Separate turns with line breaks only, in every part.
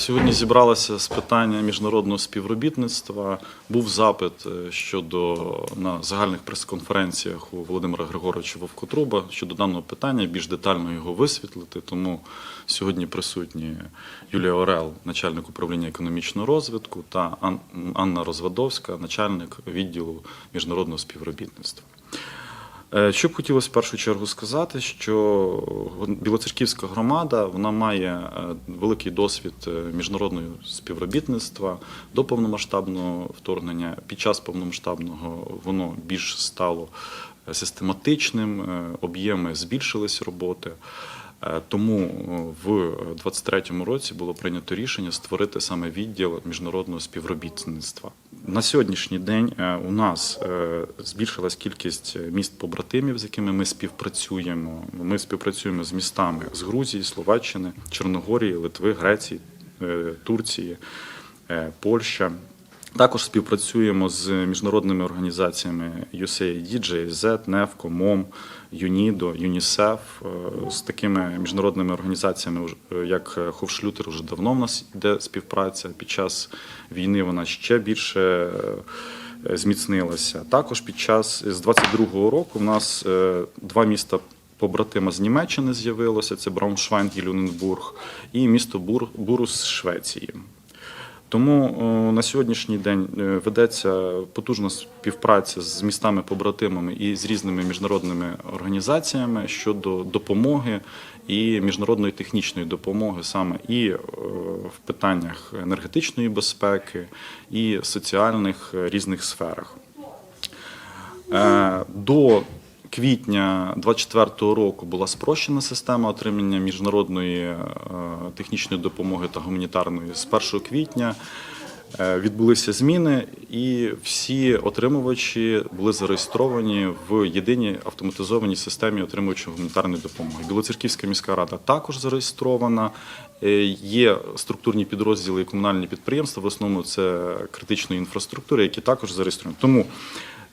Сьогодні зібралася з питання міжнародного співробітництва. Був запит е, щодо на загальних прес-конференціях у Володимира Григоровича Вовкотруба щодо даного питання, більш детально його висвітлити. Тому сьогодні присутні Юлія Орел, начальник управління економічного розвитку, та Ан- Анна Розвадовська, начальник відділу міжнародного співробітництва. Е, Що б хотілося в першу чергу сказати, що Білоцерківська громада вона має е, великий досвід е, міжнародного співробітництва до повномасштабного вторгнення. Під час повномасштабного воно більш стало систематичним, об'єми збільшились роботи. Е, Тому е, в 2023 році було прийнято рішення створити саме відділ міжнародного співробітництва. На сьогоднішній день е, у нас е, збільшилась кількість міст побратимів, з якими ми співпрацюємо. Ми співпрацюємо з містами з Грузії, Словаччини, Чорногорії, Литви, Греції, е, Турції, е, Польща. Також співпрацюємо з міжнародними організаціями USAID, GIZ, NEFCO, MOM, UNICEF. Е, З такими міжнародними організаціями, е, як Ховшлютер, вже давно в нас йде співпраця. Під час війни вона ще більше е, зміцнилася. Також під час з 22-го року в нас е, два міста побратима з Німеччини з'явилося: це Брауншвайнг і Люненбург, і місто Бур, Бурус з Швеції. Тому о, на сьогоднішній день е, ведеться потужна співпраця з містами-побратимами і з різними міжнародними організаціями щодо допомоги і міжнародної технічної допомоги саме і е, в питаннях енергетичної безпеки, і соціальних е, різних сферах. Е, До квітня 2024 року була спрощена система отримання міжнародної е, технічної допомоги та гуманітарної. З 1 квітня е, відбулися зміни, і всі отримувачі були зареєстровані в єдиній автоматизованій системі отримувачів гуманітарної допомоги. Білоцерківська міська рада також зареєстрована. Е, Є структурні підрозділи і комунальні підприємства, в основному це критичної інфраструктури, які також зареєстровані. Тому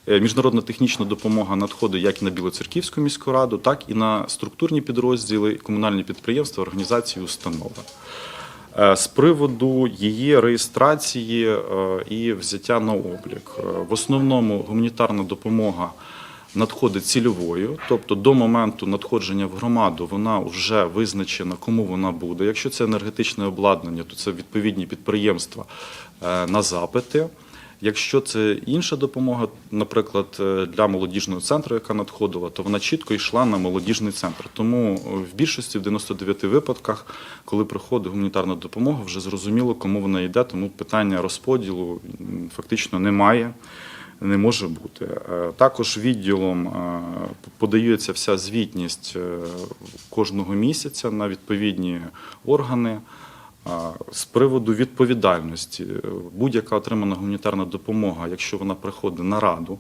Міжнародна технічна допомога надходить як і на Білоцерківську міську раду, так і на структурні підрозділи, комунальні підприємства, організації, установи. Е, З приводу її реєстрації е, і взяття на облік. Е, В основному гуманітарна допомога надходить цільовою, тобто до моменту надходження в громаду вона вже визначена, кому вона буде. Якщо це енергетичне обладнання, то це відповідні підприємства е, на запити. Якщо це інша допомога, наприклад, е, для молодіжного центру, яка надходила, то вона чітко йшла на молодіжний центр. Тому в більшості в 99 випадках, коли приходить гуманітарна допомога, вже зрозуміло, кому вона йде, тому питання розподілу фактично немає. Не може бути. Е, Також відділом е, подається вся звітність е, кожного місяця на відповідні органи. З приводу відповідальності, е, будь-яка отримана гуманітарна допомога, якщо вона приходить на раду,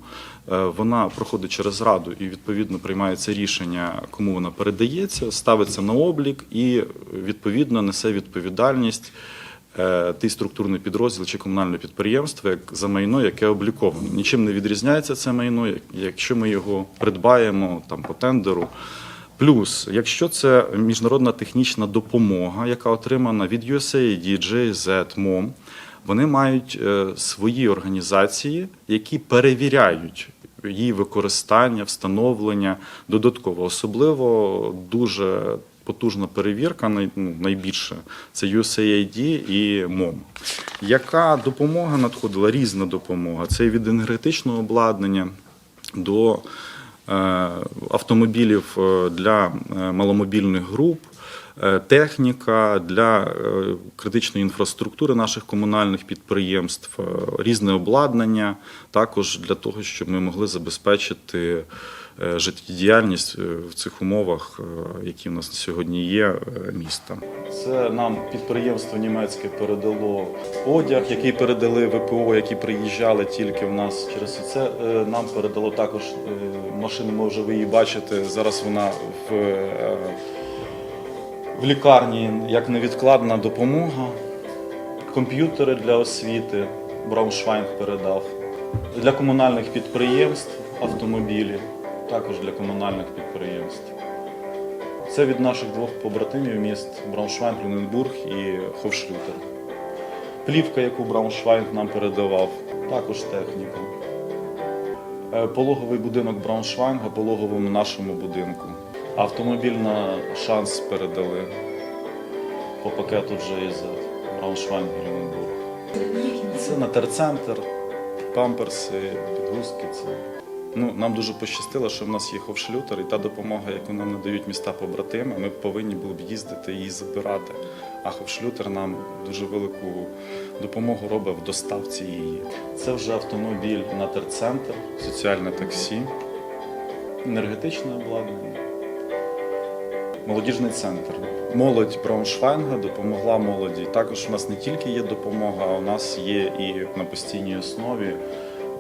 е, вона проходить через раду і відповідно приймається рішення, кому вона передається, ставиться на облік і відповідно несе відповідальність е, той структурний підрозділ чи комунальне підприємство як за майно, яке обліковано. Нічим не відрізняється це майно, якщо ми його придбаємо там по тендеру. Плюс, якщо це міжнародна технічна допомога, яка отримана від USAID, GIZ, MOM, вони мають е, свої організації, які перевіряють її використання, встановлення додатково. Особливо дуже потужна перевірка, ну, найбільше це USAID і MOM. Яка допомога надходила? Різна допомога. Це від енергетичного обладнання до автомобілів е, для е, маломобільних груп, е, техніка для е, критичної інфраструктури наших комунальних підприємств, е, різне обладнання, також для того, щоб ми могли забезпечити е, життєдіяльність е, в цих умовах, е, які в нас на сьогодні є е, міста. Це нам підприємство німецьке передало одяг, який передали ВПО, які приїжджали тільки в нас через це. е, Нам передало також е, машину. Може, ви її бачите. Зараз вона в, е, в лікарні як невідкладна допомога. Комп'ютери для освіти. Брауншвайнг передав. Для комунальних підприємств автомобілі, також для комунальних підприємств. Це від наших двох побратимів міст Брауншвайнг, Люненбург і Ховшлютер. Плівка, яку Брауншвайг нам передавав, також техніка. Е, Пологовий будинок Брауншвайга, пологовому нашому будинку. Автомобіль на шанс передали по пакету GIZ Брауншвайг Люненбург. Це на терцентр, памперси, підгузки. Це. Ну, нам дуже пощастило, що в нас є ховшлютер, і та допомога, яку нам надають міста побратими, ми повинні були б їздити і її забирати. А ховшлютер нам дуже велику допомогу робить в доставці її. Це вже автомобіль на терцентр, соціальне таксі, енергетичне обладнання. Молодіжний центр. Молодь Брауншвайнга допомогла молоді. Також у нас не тільки є допомога, а у нас є і на постійній основі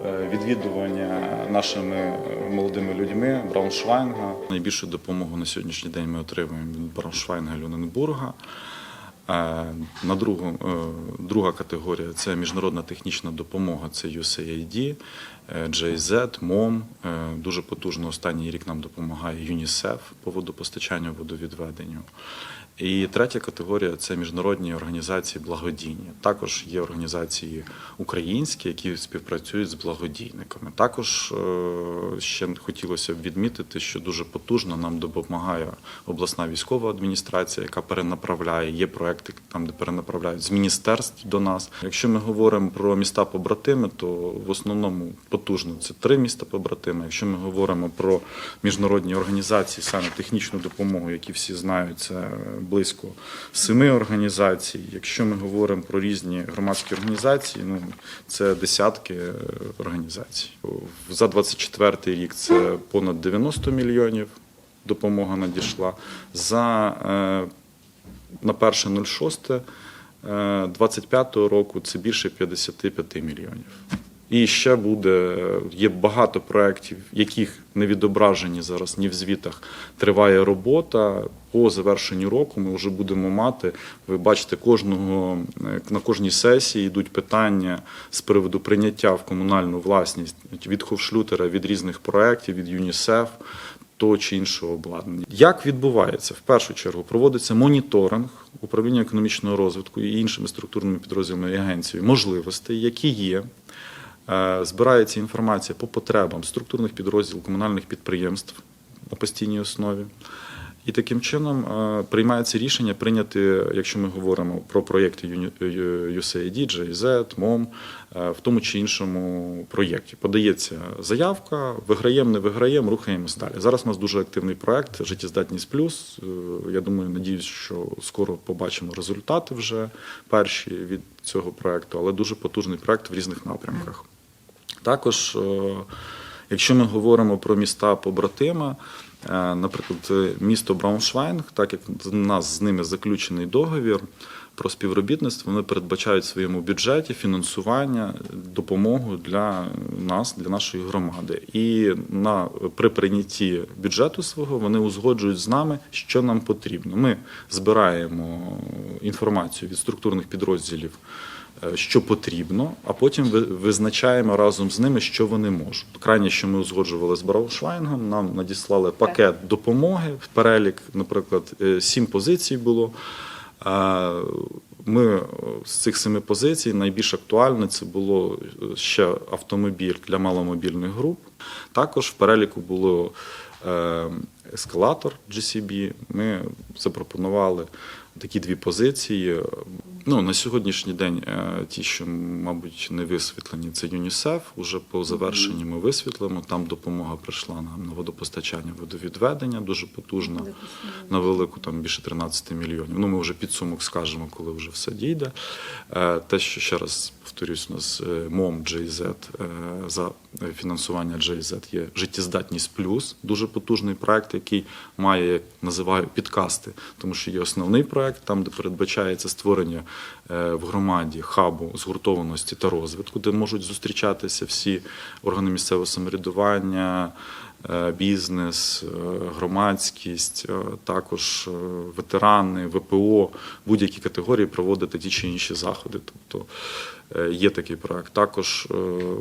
відвідування нашими е, молодими людьми Брауншвайнга. Найбільшу допомогу на сьогоднішній день ми отримуємо від Брауншвайнга Люненбурга. Е, На другу, е, друга категорія це міжнародна технічна допомога, це USAID, е, JZ, МОМ. Е, Дуже потужно останній рік нам допомагає ЮНІСЕФ по водопостачанню, водовідведенню. І третя категорія це міжнародні організації благодійні. Також є організації українські, які співпрацюють з благодійниками. Також е, ще хотілося б відмітити, що дуже потужно нам допомагає обласна військова адміністрація, яка перенаправляє. Є проекти там, де перенаправляють з міністерств до нас. Якщо ми говоримо про міста побратими, то в основному потужно це три міста побратими. Якщо ми говоримо про міжнародні організації, саме технічну допомогу, які всі знають, це близько семи організацій. Якщо ми говоримо про різні громадські організації, ну це десятки е, організацій. За 24 рік це понад 90 мільйонів допомога надійшла. За е, на 1.06 25 року це більше 55 мільйонів. І ще буде є багато проєктів, яких не відображені зараз ні в звітах. Триває робота. По завершенню року ми вже будемо мати. Ви бачите, кожного е, на кожній сесії йдуть питання з приводу прийняття в комунальну власність від Ховшлютера, від різних проєктів, від ЮНІСЕФ. Того чи іншого обладнання. Як відбувається? В першу чергу проводиться моніторинг управління економічного розвитку і іншими структурними підрозділами і агенцією можливостей, які є. Е, Збирається інформація по потребам структурних підрозділів комунальних підприємств на постійній основі. І таким чином е, приймається рішення прийняти, якщо ми говоримо про проєкти USAID, GIZ, МОМ, в тому чи іншому проєкті. Подається заявка, виграємо, не виграємо, рухаємось далі. Зараз у нас дуже активний проєкт Життєздатність плюс. Е, Я думаю, надіюсь, що скоро побачимо результати вже перші від цього проєкту, але дуже потужний проєкт в різних напрямках. Також, е, якщо ми говоримо про міста побратима, е, наприклад, місто Брауншвайнг, так як у нас з ними заключений договір про співробітництво, вони передбачають в своєму бюджеті фінансування, допомогу для нас, для нашої громади. І на при прийнятті бюджету свого вони узгоджують з нами, що нам потрібно. Ми збираємо інформацію від структурних підрозділів що потрібно, а потім ви- визначаємо разом з ними, що вони можуть. Крайне, що ми узгоджували з Брауншвайнгом, нам надіслали пакет допомоги в перелік, наприклад, е, сім позицій було. Е, Ми е, з цих семи позицій найбільш актуальне це було е, ще автомобіль для маломобільних груп. Також в переліку було е, ескалатор GCB. Ми запропонували такі дві позиції. Ну, на сьогоднішній день е, ті, що, мабуть, не висвітлені, це ЮНІСЕФ. Уже по завершенні ми висвітлимо. Там допомога прийшла нам на водопостачання, водовідведення дуже потужна, на велику, там більше 13 мільйонів. Ну, ми вже підсумок скажемо, коли вже все дійде. Е, Те, що ще раз повторюсь, у нас е, МОМ JZ за фінансування JZ є життєздатність плюс, дуже потужний проект, який має, як називаю, підкасти, тому що є основний проект, там, де передбачається створення в громаді хабу згуртованості та розвитку, де можуть зустрічатися всі органи місцевого самоврядування. е, Бізнес, е, громадськість, е, також е, ветерани, ВПО, будь-які категорії проводити ті чи інші заходи. Тобто е, є такий проект. Також е,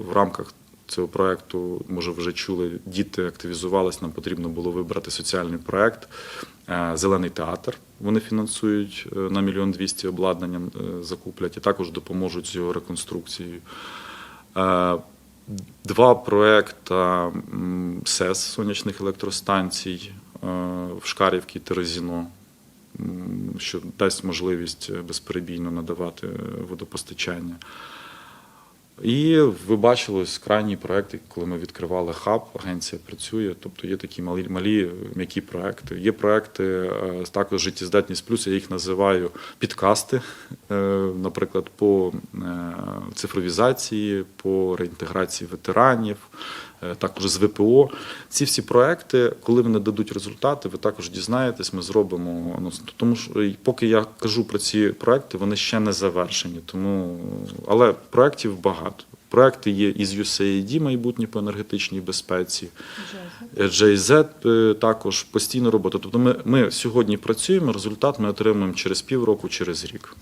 в рамках цього проекту, може, вже чули, діти активізувались, нам потрібно було вибрати соціальний проект. Е, Зелений театр вони фінансують е, на мільйон двісті обладнанням е, закуплять і також допоможуть з його реконструкцією. Два проекти СЕС сонячних електростанцій в Шкарівці і Терезіно, що дасть можливість безперебійно надавати водопостачання. І ви бачили ось крайній проект, коли ми відкривали хаб, агенція працює. Тобто є такі малі, малі м'які проекти. Є проекти е, також життєздатність плюс, я їх називаю підкасти, е, наприклад, по е, цифровізації, по реінтеграції ветеранів, також з ВПО. Ці всі проекти, коли вони дадуть результати, ви також дізнаєтесь, ми зробимо. Тому що поки я кажу про ці проекти, вони ще не завершені. Тому але проєктів багато. Проекти є із USAID майбутні по енергетичній безпеці. JZ е, також постійно робота. Тобто ми, ми сьогодні працюємо, результат ми отримуємо через півроку, через рік.